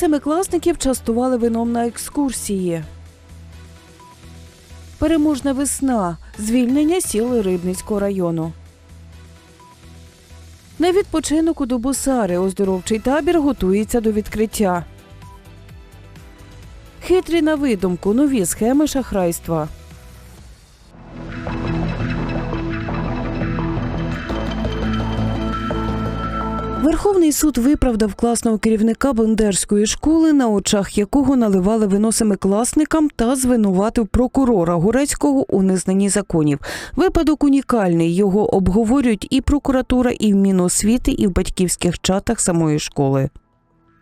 Семикласників частували вином на екскурсії? Переможна весна. Звільнення сіл Рибницького району. На відпочинок у Дубосари оздоровчий табір готується до відкриття. Хитрі на видумку, нові схеми шахрайства. Верховний суд виправдав класного керівника Бендерської школи, на очах якого наливали виносими класникам та звинуватив прокурора Гурецького у незнанні законів. Випадок унікальний. Його обговорюють і прокуратура, і в Міносвіти, і в батьківських чатах самої школи.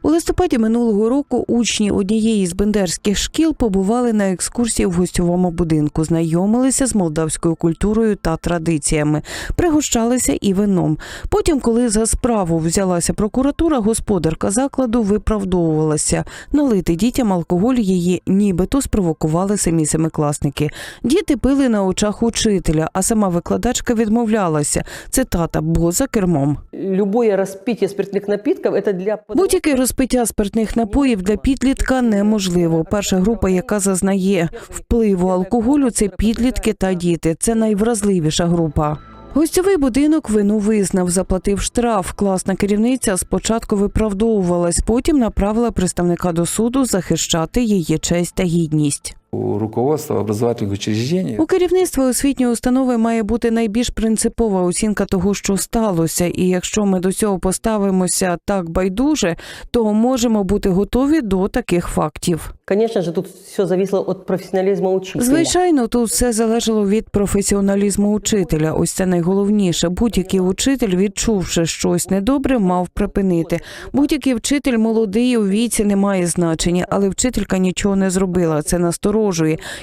У листопаді минулого року учні однієї з бендерських шкіл побували на екскурсії в гостьовому будинку, знайомилися з молдавською культурою та традиціями, пригощалися і вином. Потім, коли за справу взялася прокуратура, господарка закладу виправдовувалася. Налити дітям алкоголь її нібито спровокували самі семикласники. Діти пили на очах учителя, а сама викладачка відмовлялася. Цитата бо за кермом. Любое распитие спиртных напитков это для Будь-яке розпиття спиртних напоїв для підлітка неможливо. Перша група, яка зазнає впливу алкоголю, це підлітки та діти. Це найвразливіша група. Гостьовий будинок вину визнав, заплатив штраф. Класна керівниця спочатку виправдовувалась, потім направила представника до суду захищати її честь та гідність. У руководства образовательных учреждений У керівництва освітньої установи має бути найбільш принципова оцінка того, що сталося. І якщо ми до цього поставимося так байдуже, то можемо бути готові до таких фактів. Конечно же, тут все зависело от профессионализма учителя. Звичайно, тут все залежало від професіоналізму учителя. Ось це найголовніше. Будь-який учитель, відчувши щось недобре, мав припинити. Будь-який вчитель молодий у віці не має значення, але вчителька нічого не зробила. Це насторожує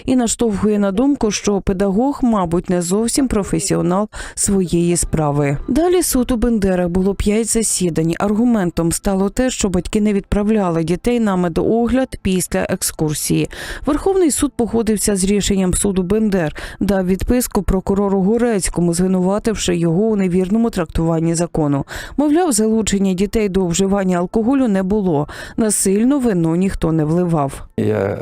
і наштовхує на думку, що педагог, мабуть, не зовсім професіонал своєї справи. Далі суд у Бендерах було п'ять засідань. Аргументом стало те, що батьки не відправляли дітей на медоогляд після екскурсії. Верховний суд погодився з рішенням суду Бендер, дав відписку прокурору Горецькому, звинувативши його у невірному трактуванні закону. Мовляв, залучення дітей до вживання алкоголю не було. Насильно вино ніхто не вливав. я,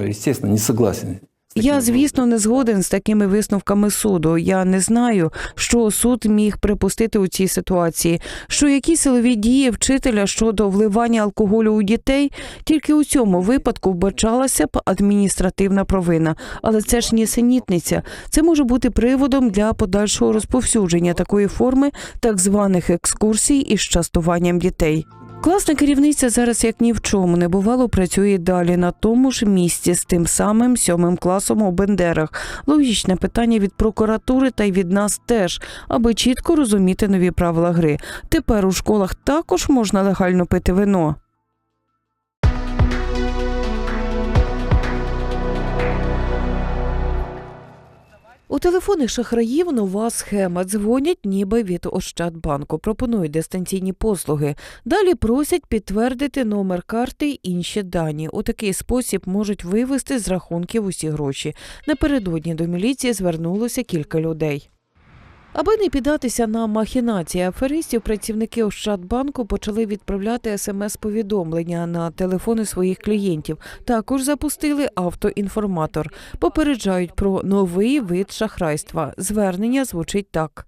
естественно, не согласен. Я, звісно, не згоден з такими висновками суду. Я не знаю, що суд міг припустити у цій ситуації. Що які силові дії вчителя щодо вливання алкоголю у дітей, тільки у цьому випадку вбачалася б адміністративна провина. Але це ж нісенітниця. Це може бути приводом для подальшого розповсюдження такої форми так званих екскурсій із частуванням дітей. Класна керівниця зараз як ні в чому не бувало працює далі на тому ж місці з тим самим сьомим класом у Бендерах. Логічне питання від прокуратури та й від нас теж, аби чітко розуміти нові правила гри. Тепер у школах також можна легально пити вино. У телефонних шахраїв нова схема. Дзвонять ніби від Ощадбанку. Пропонують дистанційні послуги. Далі просять підтвердити номер карти й інші дані. У такий спосіб можуть вивести з рахунків усі гроші. Напередодні до міліції звернулося кілька людей. Аби не піддатися на махінації аферистів, працівники Ощадбанку почали відправляти смс-повідомлення на телефони своїх клієнтів. Також запустили автоінформатор. Попереджають про новий вид шахрайства. Звернення звучить так.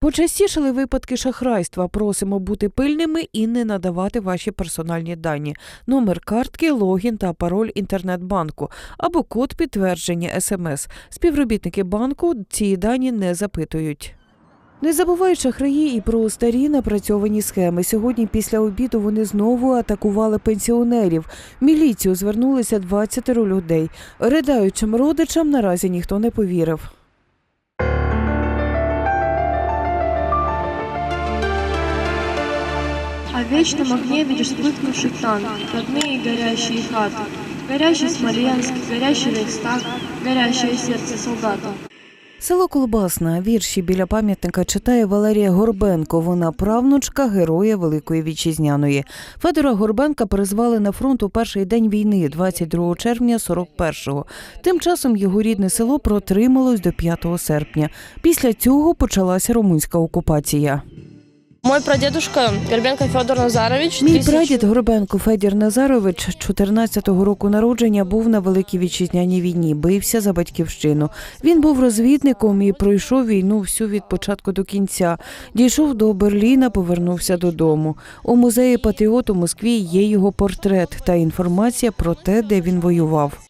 Почастішали випадки шахрайства. Просимо бути пильними і не надавати ваші персональні дані, номер картки, логін та пароль інтернет-банку або код підтвердження СМС. Співробітники банку ці дані не запитують. Не забувають шахраї і про старі напрацьовані схеми. Сьогодні після обіду вони знову атакували пенсіонерів. В Міліцію звернулися 20 людей. Ридаючим родичам наразі ніхто не повірив. А в вечном огне видишь вспыхнувший танк, родные и горящие хаты, горящий Смоленск, горящий Рейхстаг, горящее сердце солдата. Село Колбасна. Вірші біля пам'ятника читає Валерія Горбенко. Вона правнучка героя Великої Вітчизняної. Федора Горбенка призвали на фронт у перший день війни, 22 червня 41-го. Тим часом його рідне село протрималось до 5 серпня. Після цього почалася румунська окупація. Мой прадедушка Горбенко Федор Назарович. Мій прадід Горбенко Федір Назарович 14-го року народження був на великій вітчизняній війні, бився за батьківщину. Він був розвідником і пройшов війну всю від початку до кінця. Дійшов до Берліна, повернувся додому. У музеї Патріот у Москві є його портрет та інформація про те, де він воював.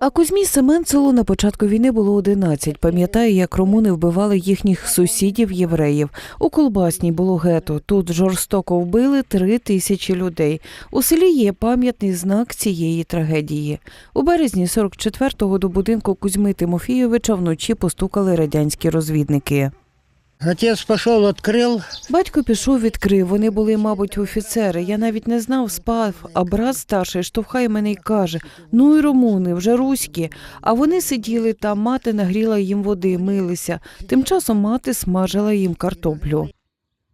А Кузьмі Семенцелу на початку війни було 11. Пам'ятає, як румуни вбивали їхніх сусідів євреїв. У Колбасній було гето. Тут жорстоко вбили три тисячі людей. У селі є пам'ятний знак цієї трагедії. У березні 44-го до будинку Кузьми Тимофійовича вночі постукали радянські розвідники. Отец пошел, открыл. Батько пішов, відкрив. Вони були, мабуть, офіцери. Я навіть не знав, спав. А брат старший штовхає мене і каже: Ну і румуни, вже руські. А вони сиділи там, мати нагріла їм води, милися. Тим часом мати смажила їм картоплю.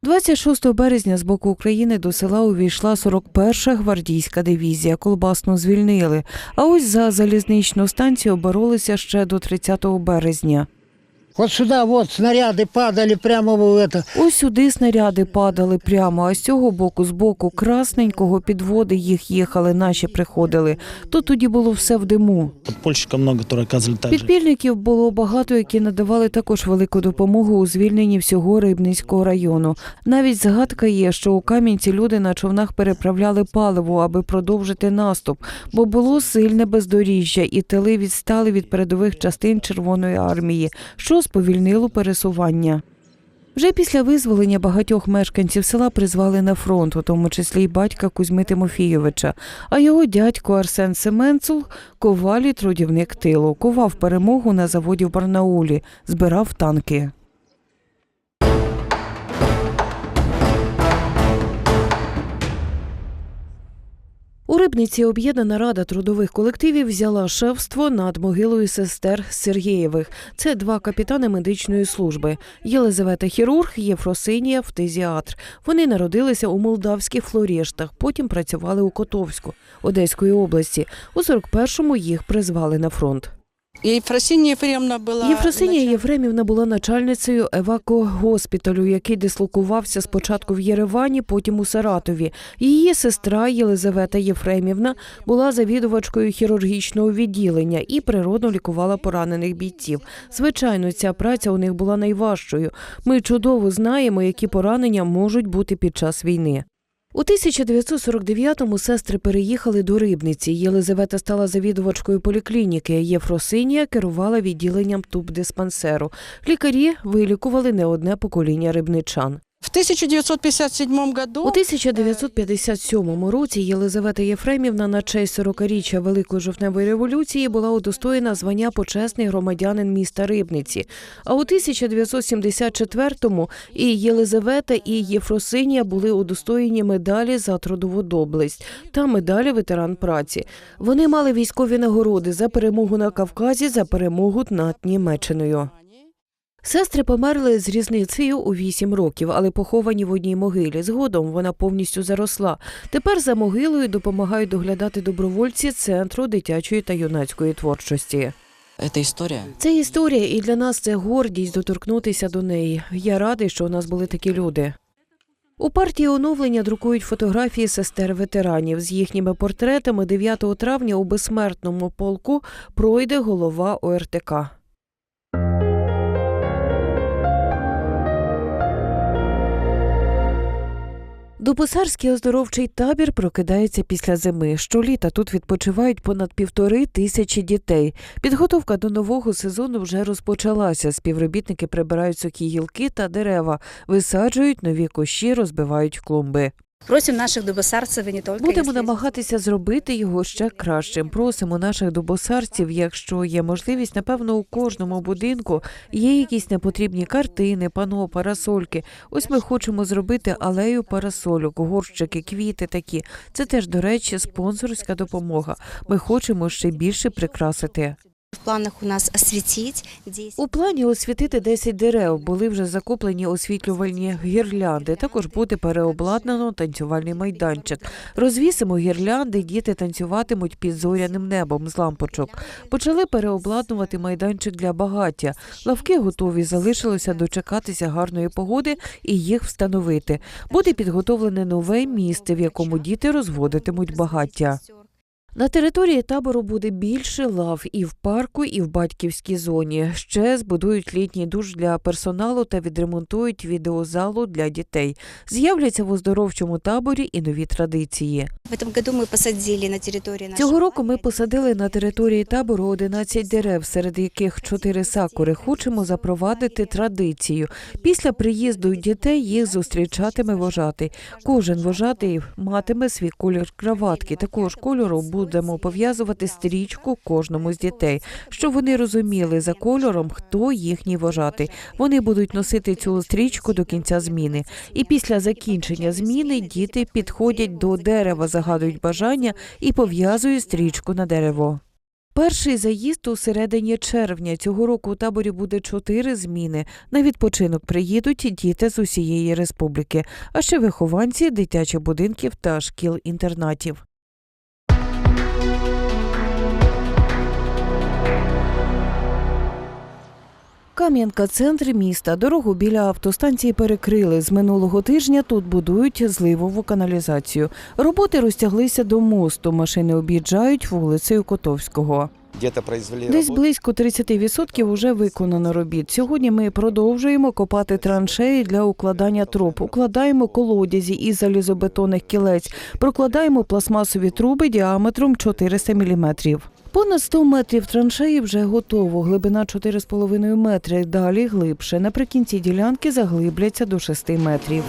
26 березня з боку України до села увійшла 41-ша гвардійська дивізія. Колбасну звільнили. А ось за залізничну станцію боролися ще до 30 березня. Вот сюда вот снаряды падали прямо в это. Ось сюди снаряди падали прямо, а з цього боку, з боку красненького підводи їх їхали, наші приходили. То тоді було все в диму. Подпольщиков много, которые оказывали также. Підпільників було багато, які надавали також велику допомогу у звільненні всього Рибницького району. Навіть згадка є, що у Кам'янці люди на човнах переправляли паливо, аби продовжити наступ, бо було сильне бездоріжжя, і тили відстали від передових частин Червоної армії, що сповільнило пересування. Вже після визволення багатьох мешканців села призвали на фронт, у тому числі й батька Кузьми Тимофійовича, а його дядько Арсен Семенцул ковалі трудівник тилу, ковав перемогу на заводі в Барнаулі, збирав танки. У Рибниці об'єднана рада трудових колективів взяла шефство над могилою сестер Сергієвих. Це два капітани медичної служби: Єлизавета хірург, Єфросинія фтизіатр. Вони народилися у молдавських флоріштах, потім працювали у Котовську Одеської області. У 41-му їх призвали на фронт. Єфросинія Єфремовна була Єфросинія Єфремівна була начальницею евакогоспіталю, який дислокувався спочатку в Єревані, потім у Саратові. Її сестра Єлизавета Єфремівна була завідувачкою хірургічного відділення і природно лікувала поранених бійців. Звичайно, ця праця у них була найважчою. Ми чудово знаємо, які поранення можуть бути під час війни. У 1949-му сестри переїхали до Рибниці. Єлизавета стала завідувачкою поліклініки. Єфросинія керувала відділенням тубдиспансеру. Лікарі вилікували не одне покоління рибничан. В 1957 году У 1957 році Єлизавета Єфремівна на честь 40-річчя Великої жовтневої революції була удостоєна звання почесний громадянин міста Рибниці. А у 1974-му і Єлизавета, і Єфросинія були удостоєні медалі за трудову доблесть та медалі ветеран праці. Вони мали військові нагороди за перемогу на Кавказі, за перемогу над Німеччиною. Сестри померли з різницею у вісім років, але поховані в одній могилі. Згодом вона повністю заросла. Тепер за могилою допомагають доглядати добровольці центру дитячої та юнацької творчості. Это история. Це історія, і для нас це гордість доторкнутися до неї. Я радий, що у нас були такі люди. У партії оновлення друкують фотографії сестер ветеранів. З їхніми портретами 9 травня у безсмертному полку пройде голова ОРТК. Дупосарський оздоровчий табір прокидається після зими. Щоліта тут відпочивають понад півтори тисячі дітей. Підготовка до нового сезону вже розпочалася. Співробітники прибирають сухі гілки та дерева, висаджують нові кущі, розбивають клумби. Просим наших дубосарцев и не только. Будемо намагатися зробити його ще кращим. Просимо наших дубосарців, якщо є можливість, напевно, у кожному будинку є якісь непотрібні картини, пано, парасольки. Ось ми хочемо зробити алею парасольок, горщики, квіти такі. Це теж, до речі, спонсорська допомога. Ми хочемо ще більше прикрасити. В планах у нас осветить 10 У плані освітити 10 дерев. Були вже закуплені освітлювальні гірлянди. Також буде переобладнано танцювальний майданчик. Розвісимо гірлянди, діти танцюватимуть під зоряним небом з лампочок. Почали переобладнувати майданчик для багаття. Лавки готові, залишилося дочекатися гарної погоди і їх встановити. Буде підготовлене нове місце, в якому діти розводитимуть багаття. На території табору буде більше лав і в парку, і в батьківській зоні. Ще збудують літній душ для персоналу та відремонтують відеозалу для дітей. З'являться в оздоровчому таборі і нові традиції. Цього року ми посадили на території табору 11 дерев, серед яких 4 сакури. Хочемо запровадити традицію. Після приїзду дітей їх зустрічатиме вожатий. Кожен вожатий матиме свій колір краватки. Такого ж кольору будемо пов'язувати стрічку кожному з дітей, щоб вони розуміли за кольором, хто їхній вожатий. Вони будуть носити цю стрічку до кінця зміни. І після закінчення зміни діти підходять до дерева, загадують бажання і пов'язують стрічку на дерево. Перший заїзд у середині червня цього року у таборі буде чотири зміни. На відпочинок приїдуть діти з усієї республіки, а ще вихованці дитячих будинків та шкіл-інтернатів. Кам'янка, центр міста. Дорогу біля автостанції перекрили. З минулого тижня тут будують зливову каналізацію. Роботи розтяглися до мосту. Машини об'їжджають вулицею Котовського. Десь близько 30% вже виконано робіт. Сьогодні ми продовжуємо копати траншеї для укладання труб, укладаємо колодязі із залізобетонних кілець, прокладаємо пластмасові труби діаметром 400 мм. Понад 100 метрів траншеї вже готово. Глибина 4,5 метри. Далі глибше. Наприкінці ділянки заглибляться до 6 метрів.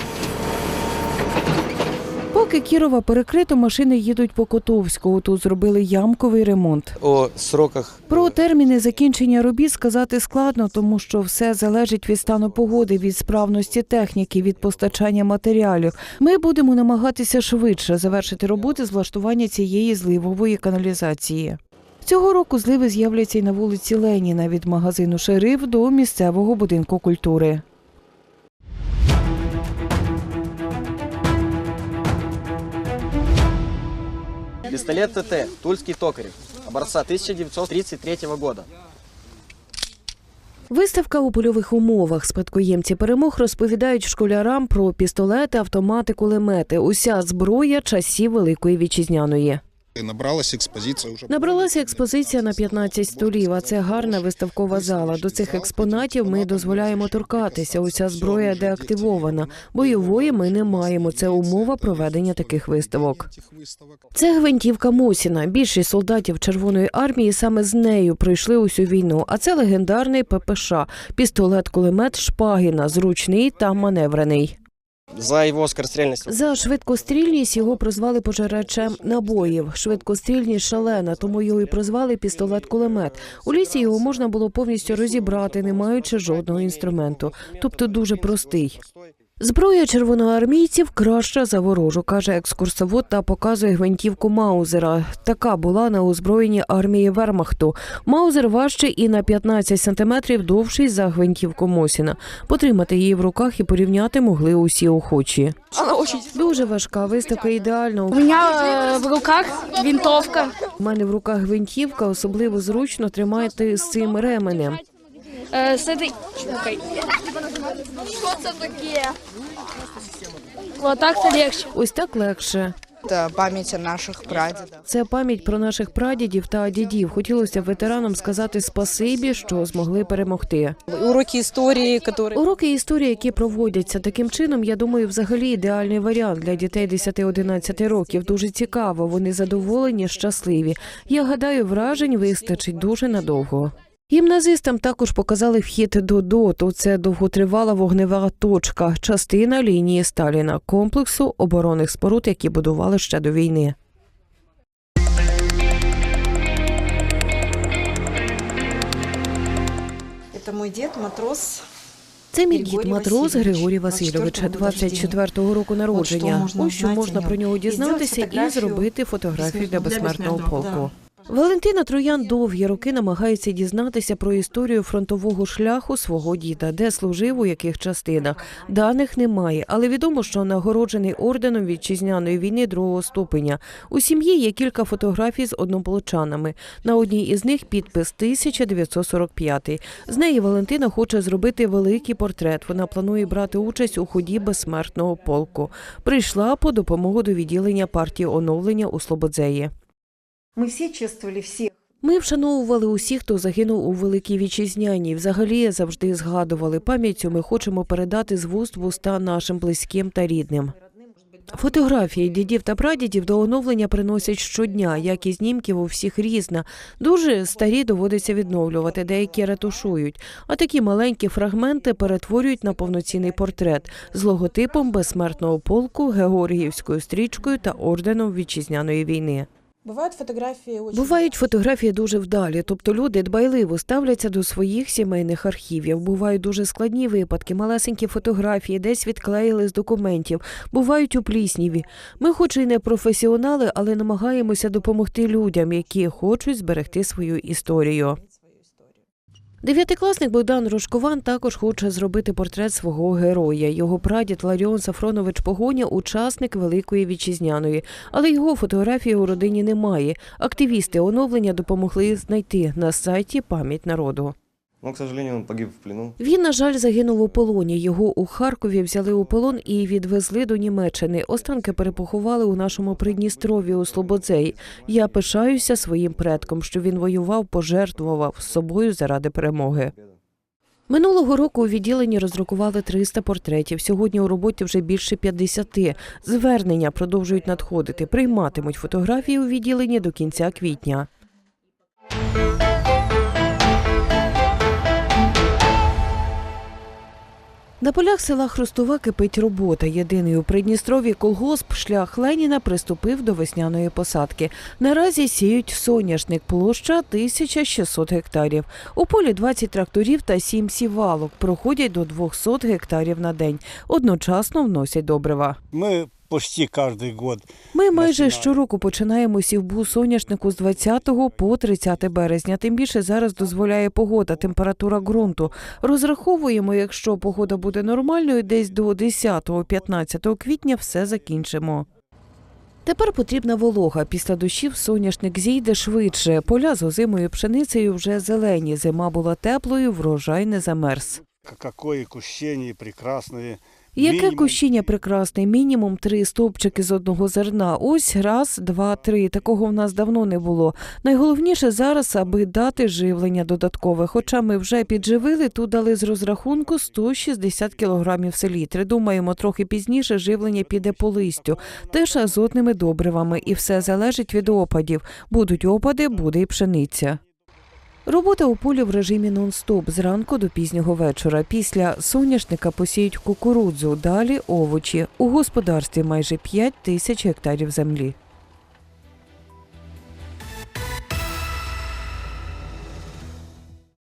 Поки Кірова перекрито, машини їдуть по Котовську. Тут зробили ямковий ремонт. О сроках Про терміни закінчення робіт сказати складно, тому що все залежить від стану погоди, від справності техніки, від постачання матеріалів. Ми будемо намагатися швидше завершити роботи з влаштування цієї зливової каналізації. Цього року зливи з'являться і на вулиці Леніна від магазину Шериф до місцевого будинку культури. Пистолет ТТ, Тульский токарев, образца 1933 года. Виставка у польових умовах. Спадкоємці перемог розповідають школярам про пістолети, автомати, кулемети. Уся зброя часів Великої вітчизняної. Набралась експозиція вже. Набралася експозиція на 15 столів, а це гарна виставкова зала. До цих експонатів ми дозволяємо торкатися. Уся зброя деактивована. Бойової ми не маємо. Це умова проведення таких виставок. Це гвинтівка Мосіна. Більшість солдатів Червоної армії саме з нею пройшли усю війну. А це легендарний ППШ – пістолет-кулемет Шпагіна, зручний та маневрений. За його скорострільність. За швидкострільність його прозвали пожирачем набоїв. Швидкострільність шалена, тому його і прозвали пістолет-кулемет. У лісі його можна було повністю розібрати, не маючи жодного інструменту, тобто дуже простий. Зброя червоноармійців краща за ворожу, каже екскурсовод та показує гвинтівку Маузера. Така була на озброєнні армії Вермахту. Маузер важчий і на 15 сантиметрів довший за гвинтівку Мосіна. Потримати її в руках і порівняти могли усі охочі. Дуже важка виставка ідеально. У меня в руках винтовка. У мене в руках гвинтівка, особливо зручно тримати з цим ременем. Э, с этой штукой. Вот так-то легче. Ось так легше. Это память о наших прадедах. Це пам'ять про наших прадідів та дідів. Хотілося б ветеранам сказати спасибі, що змогли перемогти. Уроки истории, которые... Уроки історії, які проводяться таким чином, я думаю, взагалі ідеальний варіант для дітей 10-11 років. Дуже цікаво. Вони задоволені, щасливі. Я гадаю, вражень вистачить дуже надовго. Гімназистам також показали вхід до ДОТу. Це довготривала вогнева точка, частина лінії Сталіна, комплексу оборонних споруд, які будували ще до війни. Это мой дед, матрос. Це мій дід матрос Григорій Васильович, 24-го 24-го року народження. Ось що можна про нього дізнатися і зробити фотографію для безсмертного полку. Валентина Троян довгі роки намагається дізнатися про історію фронтового шляху свого діда, де служив у яких частинах. Даних немає, але відомо, що нагороджений орденом вітчизняної війни другого ступеня. У сім'ї є кілька фотографій з однополчанами. На одній із них підпис 1945. З неї Валентина хоче зробити великий портрет. Вона планує брати участь у ході безсмертного полку. Прийшла по допомогу до відділення партії оновлення у Слободзеї. Мы все чествовали всех. Ми вшановували усіх, хто загинув у Великій Вітчизняній. Взагалі завжди згадували. Пам'ять ми хочемо передати з вуст в уста нашим близьким та рідним. Фотографії дідів та прадідів до оновлення приносять щодня, як і знімків у всіх різна. Дуже старі доводиться відновлювати, деякі ретушують. А такі маленькі фрагменти перетворюють на повноцінний портрет з логотипом безсмертного полку, георгіївською стрічкою та орденом вітчизняної війни. Бывают фотографії очень... Бувають фотографії дуже вдалі, тобто люди дбайливо ставляться до своїх сімейних архівів. Бувають дуже складні випадки, малесенькі фотографії, десь відклеїли з документів, бувають у плісніві. Ми, хоч і не професіонали, але намагаємося допомогти людям, які хочуть зберегти свою історію. Дев'ятикласник Богдан Рожкован також хоче зробити портрет свого героя. Його прадід Ларіон Сафронович Погоня учасник Великої Вітчизняної, але його фотографії у родині немає. Активісти оновлення допомогли знайти на сайті пам'ять народу. Но, к сожалению, он погиб в плену. Він, на жаль, загинув у полоні. Його у Харкові взяли у полон і відвезли до Німеччини. Останки перепоховали у нашому Придністрові у Слободзеї. Я пишаюся своїм предком, що він воював, пожертвував собою заради перемоги. Минулого року у відділенні роздрукували 300 портретів. Сьогодні у роботі вже більше 50. Звернення продовжують надходити. Прийматимуть фотографії у відділенні до кінця квітня. На полях села Хрустова кипить робота. Єдиний у Придністрові колгосп шлях Леніна приступив до весняної посадки. Наразі сіють соняшник, площа 1600 гектарів. У полі 20 тракторів та 7 сівалок. Проходять до 200 гектарів на день. Одночасно вносять добрива. Мы почти каждый год. Ми майже щороку починаємо сівбу соняшнику з 20 по 30 березня. Тим більше зараз дозволяє погода, температура ґрунту. Розраховуємо, якщо погода буде нормальною, десь до 10-15 квітня все закінчимо. Тепер потрібна волога. Після дощів соняшник зійде швидше. Поля з озимою пшеницею вже зелені. Зима була теплою, врожай не замерз. Какое кущение прекрасное. Яке кущіння прекрасне, мінімум три стовпчики з одного зерна. Ось раз, два, три. Такого в нас давно не було. Найголовніше зараз, аби дати живлення додаткове. Хоча ми вже підживили, тут дали з розрахунку 160 кілограмів селітри. Думаємо, трохи пізніше живлення піде по листю, теж азотними добривами, і все залежить від опадів. Будуть опади, буде і пшениця. Робота у полі в режимі нон-стоп зранку до пізнього вечора. Після соняшника посіють кукурудзу, далі овочі. У господарстві майже 5 тисяч гектарів землі.